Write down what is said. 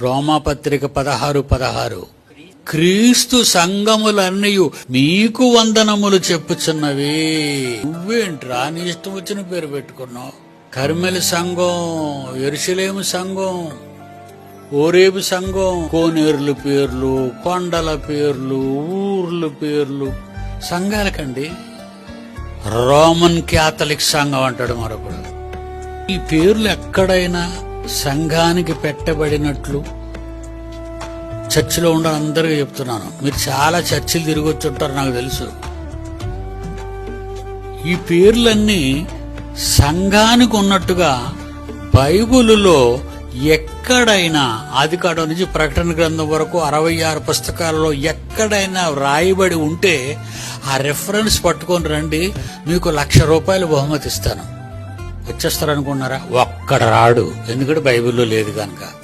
రోమాపత్రిక పదహారు పదహారు. క్రీస్తు సంఘములన్నీ మీకు వందనములు చెప్పుచున్నవి. నువ్వేంట్రా? నీ ఇష్టం వచ్చిన పేరు పెట్టుకున్నావు. కర్మెలి సంఘం ఎరుసలేము సంఘం ఓరేబు సంఘం కోనేరుల పేర్లు కొండల పేర్లు ఊర్ల పేర్లు. సంఘాలకండి. రోమన్ క్యాథలిక్ సంఘం అంటాడు మరొకడు. ఈ పేర్లు ఎక్కడైనా సంఘానికి పెట్టబడినట్లు చర్చిలో ఉండాలని అందరికీ చెప్తున్నాను. మీరు చాలా చర్చిలు తిరిగి వచ్చి ఉంటారు నాకు తెలుసు. ఈ పేర్లన్నీ సంఘానికి ఉన్నట్టుగా బైబిలులో ఎక్కడైనా ఆదికాండం నుంచి ప్రకటన గ్రంథం వరకు అరవై ఆరు పుస్తకాలలో ఎక్కడైనా వ్రాయబడి ఉంటే ఆ రెఫరెన్స్ పట్టుకొని రండి. మీకు లక్ష రూపాయలు బహుమతి ఇస్తాను. వచ్చేస్తారనుకున్నారా? అక్కడ రాడు. ఎందుకంటే బైబిల్లో లేదు కనుక.